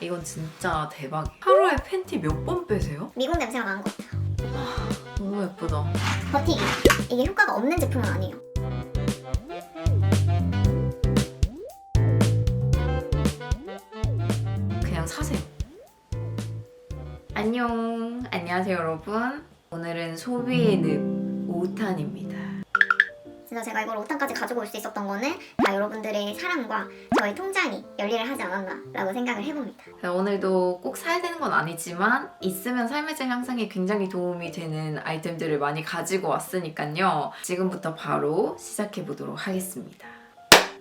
이건 진짜 대박. 하루에 팬티 몇 번 빼세요? 미국 냄새가 나는 것 같아요. 너무 예쁘다. 버티기. 이게 효과가 없는 제품은 아니에요. 그냥 사세요. 안녕. 안녕하세요, 여러분. 오늘은 소비의 늪 5탄입니다. 진짜 제가 이걸 5탄까지 가지고 올 수 있었던 거는 다 여러분들의 사랑과 저의 통장이 열일을 하지 않았나라고 생각을 해봅니다. 오늘도 꼭 사야 되는 건 아니지만 있으면 삶의 질 향상에 굉장히 도움이 되는 아이템들을 많이 가지고 왔으니까요. 지금부터 바로 시작해 보도록 하겠습니다.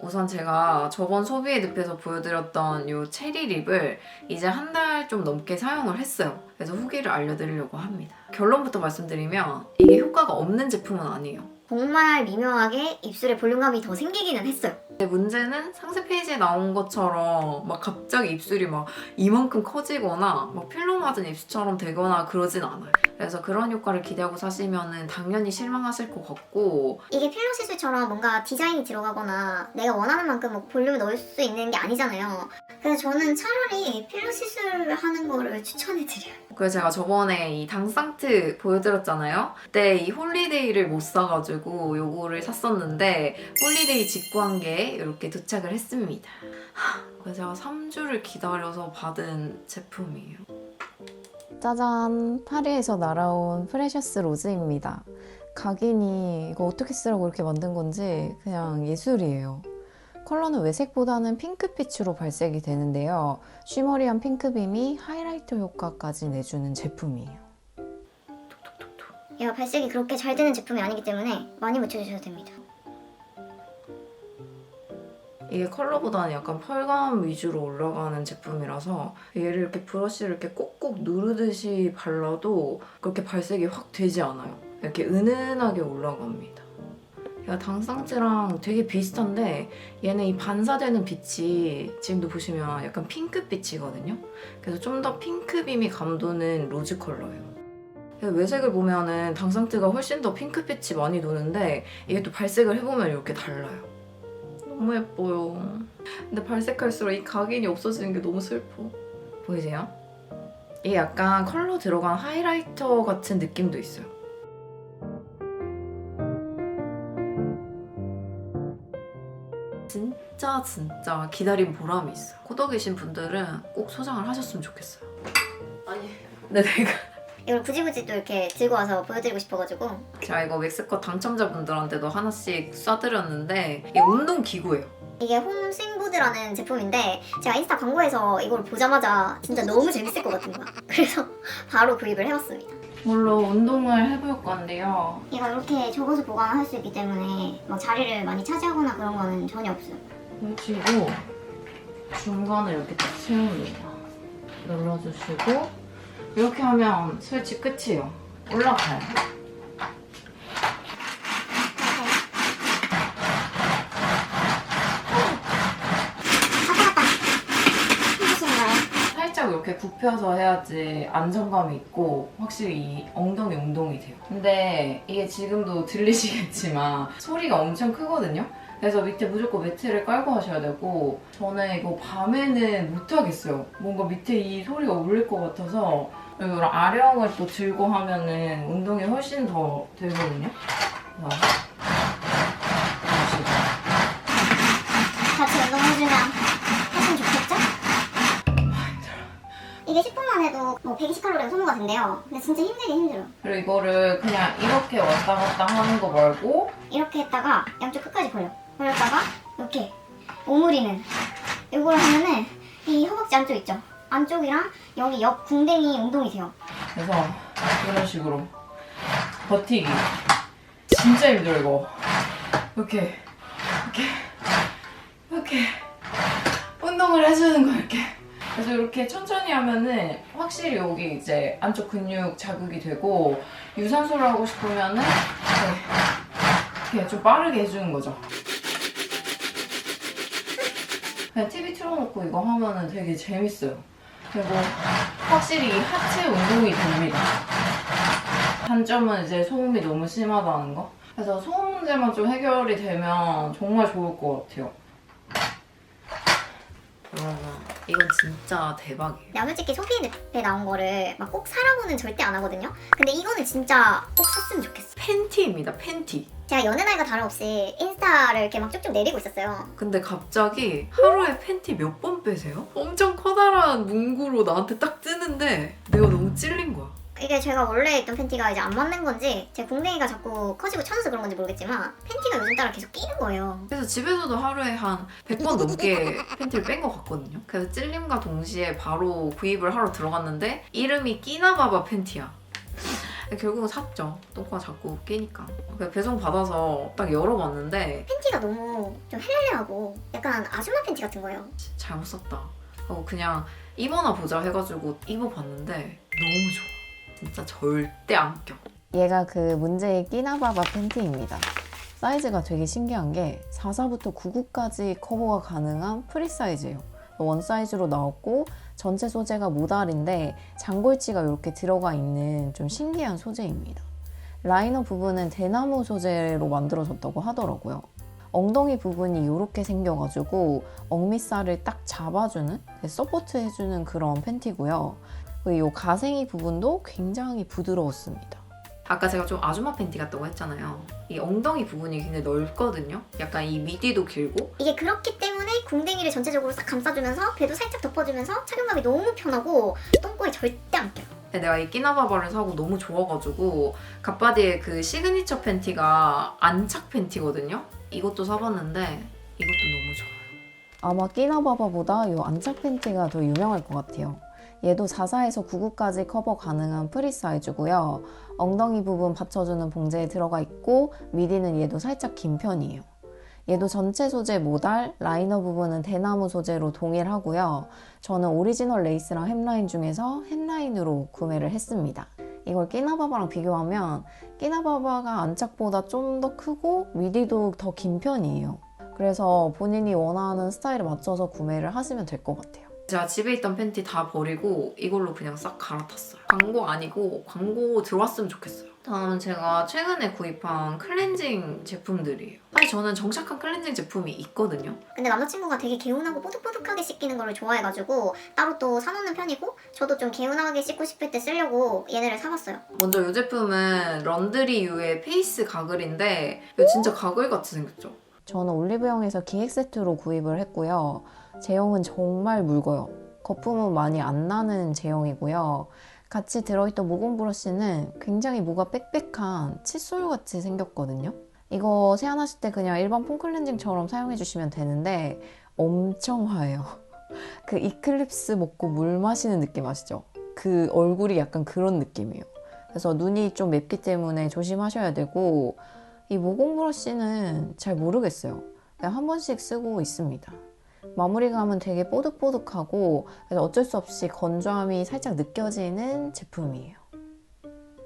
우선 제가 저번 소비의 늪에서 보여드렸던 이 체리 립을 이제 한 달 좀 넘게 사용을 했어요. 그래서 후기를 알려드리려고 합니다. 결론부터 말씀드리면 이게 효과가 없는 제품은 아니에요. 정말 미묘하게 입술에 볼륨감이 더 생기기는 했어요. 근데 문제는 상세 페이지에 나온 것처럼 막 갑자기 입술이 막 이만큼 커지거나 막 필러 맞은 입술처럼 되거나 그러진 않아요. 그래서 그런 효과를 기대하고 사시면은 당연히 실망하실 것 같고 이게 필러 시술처럼 뭔가 디자인이 들어가거나 내가 원하는 만큼 뭐 볼륨을 넣을 수 있는 게 아니잖아요. 그래서 저는 차라리 필러 시술하는 거를 추천해드려요. 그래서 제가 저번에 이 당상트 보여드렸잖아요. 그때 이 홀리데이를 못 사가지고 요거를 샀었는데 홀리데이 직구 한 게 이렇게 도착을 했습니다. 하, 그래서 제가 3주를 기다려서 받은 제품이에요. 짜잔! 파리에서 날아온 프레셔스 로즈입니다. 각인이 이거 어떻게 쓰라고 이렇게 만든 건지 그냥 예술이에요. 컬러는 외색보다는 핑크빛으로 발색이 되는데요. 쉬머리한 핑크빔이 하이라이터 효과까지 내주는 제품이에요. 얘가 발색이 그렇게 잘 되는 제품이 아니기 때문에 많이 묻혀주셔도 됩니다. 이게 컬러보다는 약간 펄감 위주로 올라가는 제품이라서 얘를 이렇게 브러쉬를 이렇게 꼭꼭 누르듯이 발라도 그렇게 발색이 확 되지 않아요. 이렇게 은은하게 올라갑니다. 얘가 당상즈랑 되게 비슷한데 얘는 이 반사되는 빛이 지금도 보시면 약간 핑크빛이거든요. 그래서 좀 더 핑크빔이 감도는 로즈 컬러예요. 외색을 보면은 당상트가 훨씬 더 핑크빛이 많이 도는데 이게 또 발색을 해보면 이렇게 달라요. 너무 예뻐요. 근데 발색할수록 이 각인이 없어지는 게 너무 슬퍼. 보이세요? 이게 약간 컬러 들어간 하이라이터 같은 느낌도 있어요. 진짜 진짜 기다린 보람이 있어. 코덕이신 분들은 꼭 소장을 하셨으면 좋겠어요. 아니, 근데 내가 이걸 굳이 굳이 또 이렇게 들고 와서 보여드리고 싶어가지고 제가 이거 맥스컷 당첨자분들한테도 하나씩 쏴드렸는데 이게 운동 기구예요. 이게 홈스윙보드라는 제품인데 제가 인스타 광고에서 이걸 보자마자 진짜 너무 재밌을 것 같은 거야. 그래서 바로 구입을 해왔습니다. 물로 운동을 해볼 건데요. 얘가 이렇게 접어서 보관할 수 있기 때문에 막 자리를 많이 차지하거나 그런 거는 전혀 없어요. 펼치고 중간을 이렇게 딱 세웁니다. 눌러주시고 이렇게 하면 스위치 끝이에요. 올라가요. 살짝 이렇게 굽혀서 해야지 안정감이 있고 확실히 이 엉덩이 운동이 돼요. 근데 이게 지금도 들리시겠지만 소리가 엄청 크거든요. 그래서 밑에 무조건 매트를 깔고 하셔야 되고 저는 이거 밤에는 못 하겠어요. 뭔가 밑에 이 소리가 울릴 것 같아서 이런 아령을 또 들고 하면은 운동이 훨씬 더 되거든요. 보시고. 같이 운동해주면 했으면 좋겠죠? 이게 10분만 해도 뭐 120칼로리가 소모가 된대요. 근데 진짜 힘들긴 힘들어요. 그리고 이거를 그냥 이렇게 왔다 갔다 하는 거 말고 이렇게 했다가 양쪽 끝까지 벌려. 벌렸다가 이렇게 오므리는 이걸 하면은 이 허벅지 안쪽 있죠? 안쪽이랑 여기 옆 궁뎅이 운동이 돼요. 그래서 이런 식으로 버티기 진짜 힘들어 이거 이렇게 이렇게 이렇게 운동을 해주는 거 이렇게 그래서 이렇게 천천히 하면은 확실히 여기 이제 안쪽 근육 자극이 되고 유산소를 하고 싶으면은 이렇게, 이렇게 좀 빠르게 해주는 거죠 그냥 TV 틀어놓고 이거 하면은 되게 재밌어요 그리고 확실히 이 하체 운동이 됩니다. 단점은 이제 소음이 너무 심하다는 거. 그래서 소음 문제만 좀 해결이 되면 정말 좋을 것 같아요. 그러면 이건 진짜 대박이에요. 내가 솔직히 소피에 나온 거를 막 꼭 사라고는 절대 안 하거든요. 근데 이거는 진짜 꼭 샀으면 좋겠어. 팬티입니다, 팬티. 제가 여느 날과 다름없이 인스타를 이렇게 막 쭉쭉 내리고 있었어요. 근데 갑자기 하루에 팬티 몇 번 빼세요? 엄청 커다란 문구로 나한테 딱 뜨는데 내가 너무 찔린 거야. 이게 제가 원래 입던 팬티가 이제 안 맞는 건지 제 공댕이가 자꾸 커지고 쳐져서 그런 건지 모르겠지만 팬티가 요즘 따라 계속 끼는 거예요. 그래서 집에서도 하루에 한 100번 넘게 팬티를 뺀 것 같거든요. 그래서 찔림과 동시에 바로 구입을 하러 들어갔는데 이름이 끼나바바 팬티야. 결국은 샀죠. 똥꼬가 자꾸 끼니까. 배송 받아서 딱 열어봤는데 팬티가 너무 좀 헬렐레하고 약간 아줌마 팬티 같은 거예요. 잘못 샀다. 하고 그냥 입어나 보자 해가지고 입어봤는데 너무 좋아. 진짜 절대 안 껴. 얘가 그 문제의 끼나바바 팬티입니다. 사이즈가 되게 신기한 게 44부터 99까지 커버가 가능한 프리 사이즈예요. 원 사이즈로 나왔고 전체 소재가 모달인데 장골치가 이렇게 들어가 있는 좀 신기한 소재입니다. 라이너 부분은 대나무 소재로 만들어졌다고 하더라고요. 엉덩이 부분이 이렇게 생겨가지고 억밑살을 딱 잡아주는 서포트 해주는 그런 팬티고요. 그리고 이 가생이 부분도 굉장히 부드러웠습니다. 아까 제가 좀 아줌마 팬티 같다고 했잖아요. 이 엉덩이 부분이 굉장히 넓거든요. 약간 이 미디도 길고 이게 그렇기 때문에 궁뎅이를 전체적으로 싹 감싸주면서 배도 살짝 덮어주면서 착용감이 너무 편하고 똥꼬에 절대 안 껴요. 근데 내가 이 끼나바바를 사고 너무 좋아가지고 갓바디의 그 시그니처 팬티가 안착 팬티거든요. 이것도 사봤는데 이것도 너무 좋아요. 아마 끼나바바보다 이 안착 팬티가 더 유명할 것 같아요. 얘도 44에서 99까지 커버 가능한 프리 사이즈고요. 엉덩이 부분 받쳐주는 봉제에 들어가 있고 미디는 얘도 살짝 긴 편이에요. 얘도 전체 소재 모달, 라이너 부분은 대나무 소재로 동일하고요. 저는 오리지널 레이스랑 햄라인 중에서 햄라인으로 구매를 했습니다. 이걸 끼나바바랑 비교하면 끼나바바가 안착보다 좀 더 크고 미디도 더 긴 편이에요. 그래서 본인이 원하는 스타일에 맞춰서 구매를 하시면 될 것 같아요. 제가 집에 있던 팬티 다 버리고 이걸로 그냥 싹 갈아탔어요. 광고 아니고 광고 들어왔으면 좋겠어요. 다음은 제가 최근에 구입한 클렌징 제품들이에요. 사실 저는 정착한 클렌징 제품이 있거든요. 근데 남자친구가 되게 개운하고 뽀득뽀득하게 씻기는 거를 좋아해가지고 따로 또 사놓는 편이고 저도 좀 개운하게 씻고 싶을 때 쓰려고 얘네를 사봤어요. 먼저 이 제품은 런드리유의 페이스 가글인데 이거 진짜 가글 같이 생겼죠? 저는 올리브영에서 기획 세트로 구입을 했고요. 제형은 정말 묽어요. 거품은 많이 안 나는 제형이고요. 같이 들어있던 모공 브러쉬는 굉장히 모가 빽빽한 칫솔 같이 생겼거든요. 이거 세안하실 때 그냥 일반 폼클렌징처럼 사용해 주시면 되는데 엄청 화해요. 그 이클립스 먹고 물 마시는 느낌 아시죠? 그 얼굴이 약간 그런 느낌이에요. 그래서 눈이 좀 맵기 때문에 조심하셔야 되고 이 모공 브러쉬는 잘 모르겠어요. 그냥 한 번씩 쓰고 있습니다. 마무리감은 되게 뽀득뽀득하고 그래서 어쩔 수 없이 건조함이 살짝 느껴지는 제품이에요.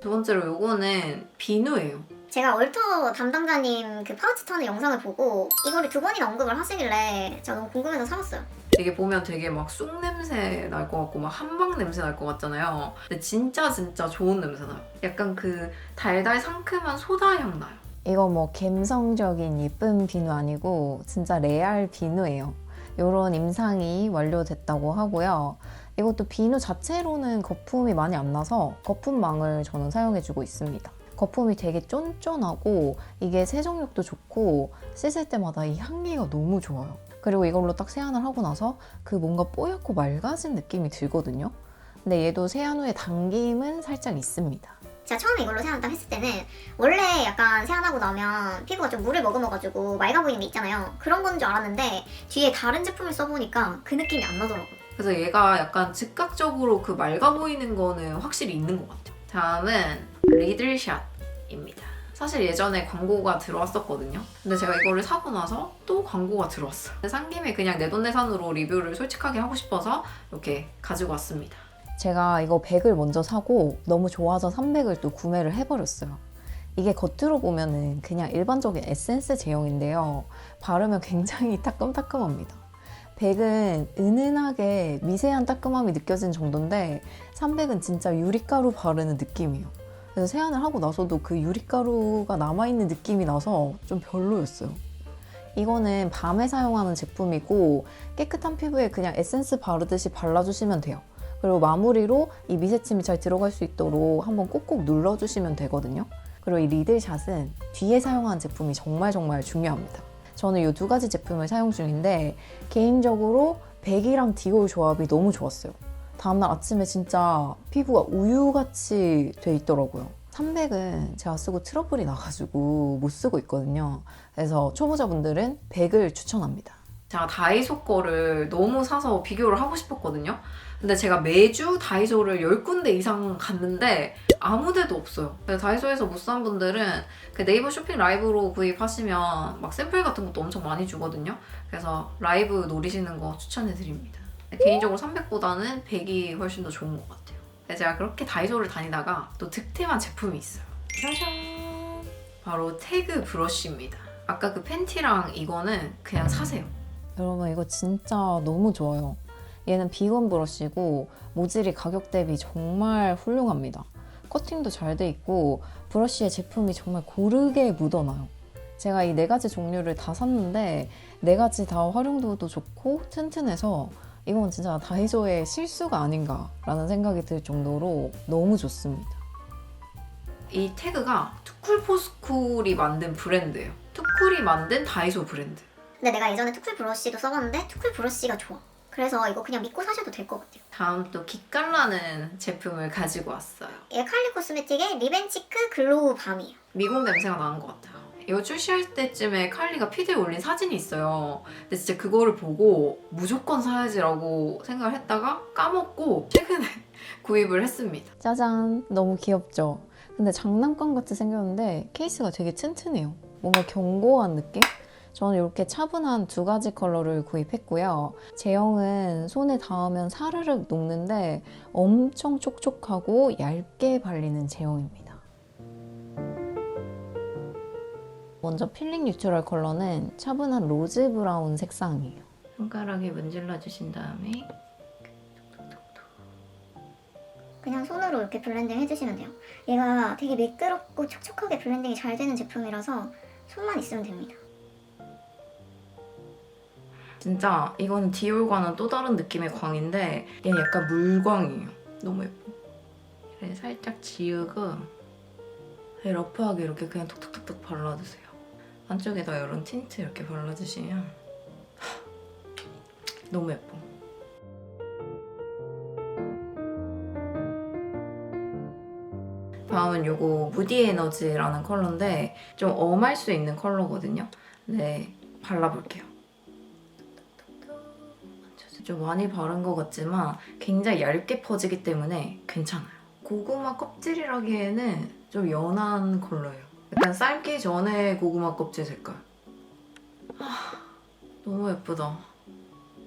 두 번째로 요거는 비누예요. 제가 얼터 담당자님 그 파우치 터는 영상을 보고 이거를 두 번이나 언급을 하시길래 제가 너무 궁금해서 사봤어요. 이게 보면 되게 막 쑥 냄새 날 것 같고 막 한방 냄새 날 것 같잖아요. 근데 진짜 진짜 좋은 냄새 나요. 약간 그 달달 상큼한 소다 향 나요. 이거 뭐 감성적인 예쁜 비누 아니고 진짜 레알 비누예요. 이런 임상이 완료됐다고 하고요. 이것도 비누 자체로는 거품이 많이 안 나서 거품망을 저는 사용해주고 있습니다. 거품이 되게 쫀쫀하고 이게 세정력도 좋고 씻을 때마다 이 향기가 너무 좋아요. 그리고 이걸로 딱 세안을 하고 나서 그 뭔가 뽀얗고 맑아진 느낌이 들거든요. 근데 얘도 세안 후에 당김은 살짝 있습니다. 제가 처음에 이걸로 딱 했을 때는 원래 약간 세안하고 나면 피부가 좀 물을 머금어가지고 맑아 보이는 게 있잖아요. 그런 건 줄 알았는데 뒤에 다른 제품을 써보니까 그 느낌이 안 나더라고요. 그래서 얘가 약간 즉각적으로 그 맑아 보이는 거는 확실히 있는 것 같아요. 다음은 리들샷입니다. 사실 예전에 광고가 들어왔었거든요. 근데 제가 이거를 사고 나서 또 광고가 들어왔어요. 산 김에 그냥 내 돈내산으로 리뷰를 솔직하게 하고 싶어서 이렇게 가지고 왔습니다. 제가 이거 100을 먼저 사고 너무 좋아서 300을 또 구매를 해버렸어요. 이게 겉으로 보면은 그냥 일반적인 에센스 제형인데요. 바르면 굉장히 따끔따끔합니다. 100은 은은하게 미세한 따끔함이 느껴진 정도인데 300은 진짜 유리가루 바르는 느낌이에요. 그래서 세안을 하고 나서도 그 유리가루가 남아있는 느낌이 나서 좀 별로였어요. 이거는 밤에 사용하는 제품이고 깨끗한 피부에 그냥 에센스 바르듯이 발라주시면 돼요. 그리고 마무리로 이 미세침이 잘 들어갈 수 있도록 한번 꼭꼭 눌러주시면 되거든요. 그리고 이 리들샷은 뒤에 사용하는 제품이 정말 정말 중요합니다. 저는 이 두 가지 제품을 사용 중인데 개인적으로 백이랑 디올 조합이 너무 좋았어요. 다음날 아침에 진짜 피부가 우유같이 돼 있더라고요. 300은 제가 쓰고 트러블이 나가지고 못 쓰고 있거든요. 그래서 초보자분들은 100을 추천합니다. 제가 다이소 거를 너무 사서 비교를 하고 싶었거든요. 근데 제가 매주 다이소를 10군데 이상 갔는데 아무 데도 없어요. 다이소에서 못 산 분들은 그 네이버 쇼핑 라이브로 구입하시면 막 샘플 같은 것도 엄청 많이 주거든요. 그래서 라이브 노리시는 거 추천해 드립니다. 개인적으로 300보다는 100이 훨씬 더 좋은 것 같아요. 제가 그렇게 다이소를 다니다가 또 득템한 제품이 있어요. 짜잔! 바로 태그 브러쉬입니다. 아까 그 팬티랑 이거는 그냥 사세요. 여러분 이거 진짜 너무 좋아요. 얘는 비건 브러쉬고 모질이 가격 대비 정말 훌륭합니다. 커팅도 잘 돼 있고 브러쉬의 제품이 정말 고르게 묻어나요. 제가 이 네 가지 종류를 다 샀는데 네 가지 다 활용도도 좋고 튼튼해서 이건 진짜 다이소의 실수가 아닌가라는 생각이 들 정도로 너무 좋습니다. 이 태그가 투쿨포스쿨이 만든 브랜드예요. 투쿨이 만든 다이소 브랜드. 근데 내가 예전에 투쿨 브러쉬도 써봤는데 투쿨 브러쉬가 좋아. 그래서 이거 그냥 믿고 사셔도 될 것 같아요. 다음 또 기깔나는 제품을 가지고 왔어요. 얘 칼리 코스메틱의 리벤치크 글로우 밤이에요. 미국 냄새가 나는 것 같아요. 이거 출시할 때쯤에 칼리가 피드에 올린 사진이 있어요. 근데 진짜 그거를 보고 무조건 사야지라고 생각을 했다가 까먹고 최근에 구입을 했습니다. 짜잔 너무 귀엽죠? 근데 장난감 같이 생겼는데 케이스가 되게 튼튼해요 뭔가 견고한 느낌? 저는 이렇게 차분한 두 가지 컬러를 구입했고요 제형은 손에 닿으면 사르륵 녹는데 엄청 촉촉하고 얇게 발리는 제형입니다 먼저 필링 뉴트럴 컬러는 차분한 로즈 브라운 색상이에요 손가락에 문질러 주신 다음에 그냥 손으로 이렇게 블렌딩 해주시면 돼요. 얘가 되게 매끄럽고 촉촉하게 블렌딩이 잘 되는 제품이라서 손만 있으면 됩니다. 진짜 이거는 디올과는 또 다른 느낌의 광인데 얘는 약간 물광이에요. 너무 예뻐. 그래 살짝 지우고 네, 러프하게 이렇게 그냥 톡톡톡톡 발라주세요. 안쪽에다 이런 틴트 이렇게 발라주시면 하, 너무 예뻐. 다음은 요거 무디 에너지라는 컬러인데 좀 엄할 수 있는 컬러거든요. 네, 발라볼게요. 좀 많이 바른 것 같지만 굉장히 얇게 퍼지기 때문에 괜찮아요. 고구마 껍질이라기에는 좀 연한 컬러예요. 약간 삶기 전에 고구마 껍질 색깔. 아, 너무 예쁘다.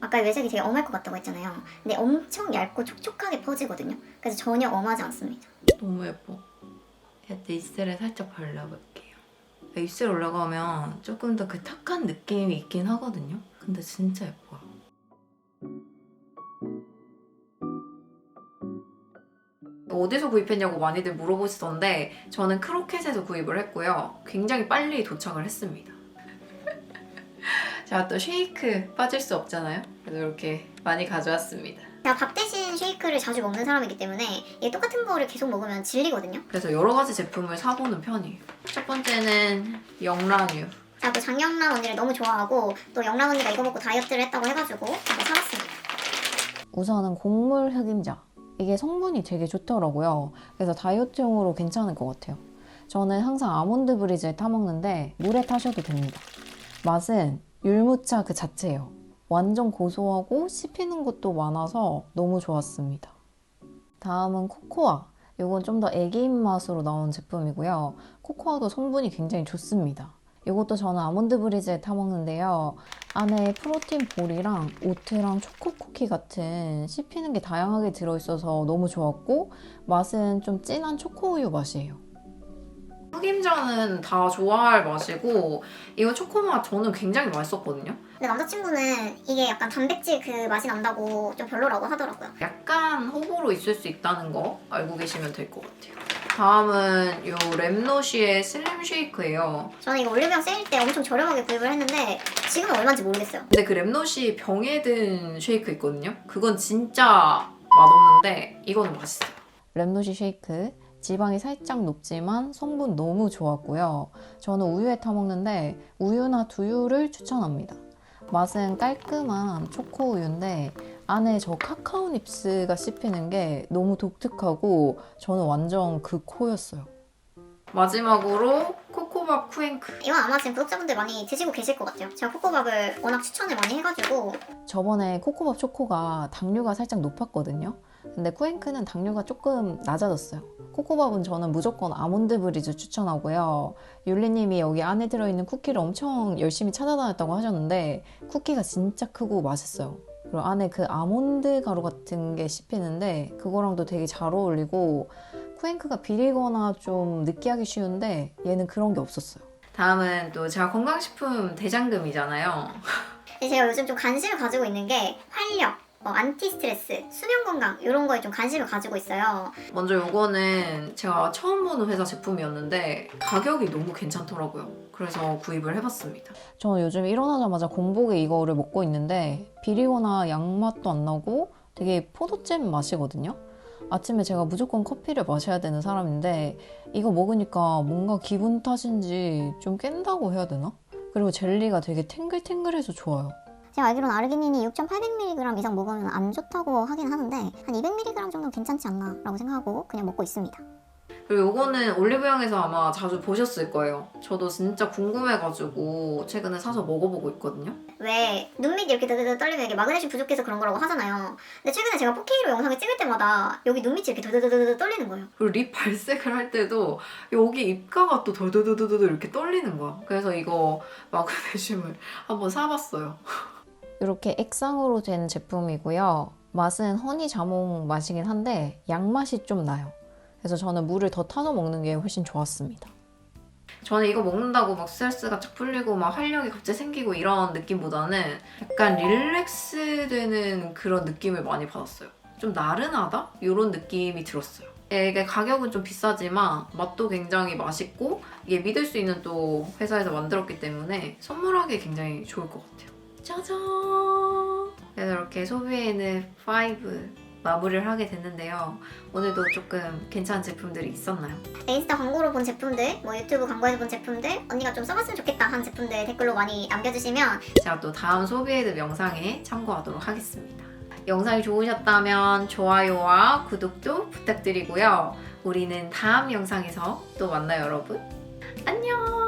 아까 외색이 되게 엄할 것 같다고 했잖아요. 근데 엄청 얇고 촉촉하게 퍼지거든요. 그래서 전혀 엄하지 않습니다. 너무 예뻐. 이때 입술에 살짝 발라볼게요. 입술 올라가면 조금 더 그 탁한 느낌이 있긴 하거든요. 근데 진짜 예뻐 어디서 구입했냐고 많이들 물어보시던데 저는 크로켓에서 구입을 했고요. 굉장히 빨리 도착을 했습니다. 제가 또 쉐이크 빠질 수 없잖아요. 그래서 이렇게 많이 가져왔습니다. 제가 밥 대신 쉐이크를 자주 먹는 사람이기 때문에 얘 똑같은 거를 계속 먹으면 질리거든요. 그래서 여러 가지 제품을 사보는 편이에요. 첫 번째는 영란유. 제가 또 장영란 언니를 너무 좋아하고 또 영란 언니가 이거 먹고 다이어트를 했다고 해가지고 이거 사봤습니다. 우선은 곡물 흑임자. 이게 성분이 되게 좋더라고요. 그래서 다이어트용으로 괜찮을 것 같아요. 저는 항상 아몬드 브리즈에 타먹는데 물에 타셔도 됩니다. 맛은 율무차 그 자체예요. 완전 고소하고 씹히는 것도 많아서 너무 좋았습니다. 다음은 코코아. 이건 좀 더 애기 입맛으로 나온 제품이고요. 코코아도 성분이 굉장히 좋습니다. 이것도 저는 아몬드 브리즈에 타먹는데요. 안에 프로틴 볼이랑 오트랑 초코 쿠키 같은 씹히는 게 다양하게 들어있어서 너무 좋았고 맛은 좀 진한 초코우유 맛이에요. 흑임자는 다 좋아할 맛이고 이거 초코맛 저는 굉장히 맛있었거든요. 근데 남자친구는 이게 약간 단백질 그 맛이 난다고 좀 별로라고 하더라고요. 약간 호불호 있을 수 있다는 거 알고 계시면 될 것 같아요. 다음은 요 랩노시의 슬림 쉐이크예요. 저는 이거 올리브영 세일 때 엄청 저렴하게 구입을 했는데 지금은 얼마인지 모르겠어요. 근데 그 랩노시 병에 든 쉐이크 있거든요. 그건 진짜 맛없는데 이거는 맛있어요. 랩노시 쉐이크 지방이 살짝 높지만 성분 너무 좋았고요. 저는 우유에 타 먹는데 우유나 두유를 추천합니다. 맛은 깔끔한 초코 우유인데 안에 저 카카오 닙스가 씹히는 게 너무 독특하고 저는 완전 그 코였어요. 마지막으로 코코밥 쿠앤크. 이건 아마 지금 구독자분들 많이 드시고 계실 것 같아요. 제가 코코밥을 워낙 추천을 많이 해가지고 저번에 코코밥 초코가 당류가 살짝 높았거든요. 근데 쿠앤크는 당류가 조금 낮아졌어요. 코코밥은 저는 무조건 아몬드 브리즈 추천하고요. 율리님이 여기 안에 들어있는 쿠키를 엄청 열심히 찾아다녔다고 하셨는데 쿠키가 진짜 크고 맛있어요. 그리고 안에 그 아몬드 가루 같은 게 씹히는데 그거랑도 되게 잘 어울리고 쿠앤크가 비리거나 좀 느끼하기 쉬운데 얘는 그런 게 없었어요. 다음은 또 제가 건강식품 대장금이잖아요. 제가 요즘 좀 관심을 가지고 있는 게 활력, 뭐 안티 스트레스, 수면 건강 이런 거에 좀 관심을 가지고 있어요. 먼저 요거는 제가 처음 보는 회사 제품이었는데 가격이 너무 괜찮더라고요. 그래서 구입을 해봤습니다. 저는 요즘 일어나자마자 공복에 이거를 먹고 있는데 비리거나 양맛도 안 나고 되게 포도잼 맛이거든요. 아침에 제가 무조건 커피를 마셔야 되는 사람인데 이거 먹으니까 뭔가 기분 탓인지 좀 깬다고 해야 되나? 그리고 젤리가 되게 탱글탱글해서 좋아요. 제가 알기로는 아르기닌이 6,800mg 이상 먹으면 안 좋다고 하긴 하는데 한 200mg 정도는 괜찮지 않나 라고 생각하고 그냥 먹고 있습니다. 그리고 요거는 올리브영에서 아마 자주 보셨을 거예요. 저도 진짜 궁금해가지고 최근에 사서 먹어보고 있거든요. 왜 눈밑이 이렇게 드드드 떨리면 이게 마그네슘 부족해서 그런 거라고 하잖아요. 근데 최근에 제가 4K로 영상을 찍을 때마다 여기 눈밑이 이렇게 드드드드 떨리는 거예요. 그리고 립 발색을 할 때도 여기 입가가 또 덜덜덜덜 이렇게 떨리는 거야. 그래서 이거 마그네슘을 한번 사봤어요. 이렇게 액상으로 된 제품이고요. 맛은 허니 자몽 맛이긴 한데 양맛이 좀 나요. 그래서 저는 물을 더 타서 먹는 게 훨씬 좋았습니다. 저는 이거 먹는다고 막 스트레스가 쫙 풀리고 막 활력이 갑자기 생기고 이런 느낌보다는 약간 릴렉스 되는 그런 느낌을 많이 받았어요. 좀 나른하다? 이런 느낌이 들었어요. 이게 가격은 좀 비싸지만 맛도 굉장히 맛있고 이게 믿을 수 있는 또 회사에서 만들었기 때문에 선물하기 굉장히 좋을 것 같아요. 짜잔! 그래서 이렇게 소비에는 5 마무리를 하게 됐는데요. 오늘도 조금 괜찮은 제품들이 있었나요? 인스타 광고로 본 제품들, 뭐 유튜브 광고에서 본 제품들, 언니가 좀 써봤으면 좋겠다 한 제품들 댓글로 많이 남겨주시면 제가 또 다음 소비에드 영상에 참고하도록 하겠습니다. 영상이 좋으셨다면 좋아요와 구독도 부탁드리고요. 우리는 다음 영상에서 또 만나요, 여러분. 안녕!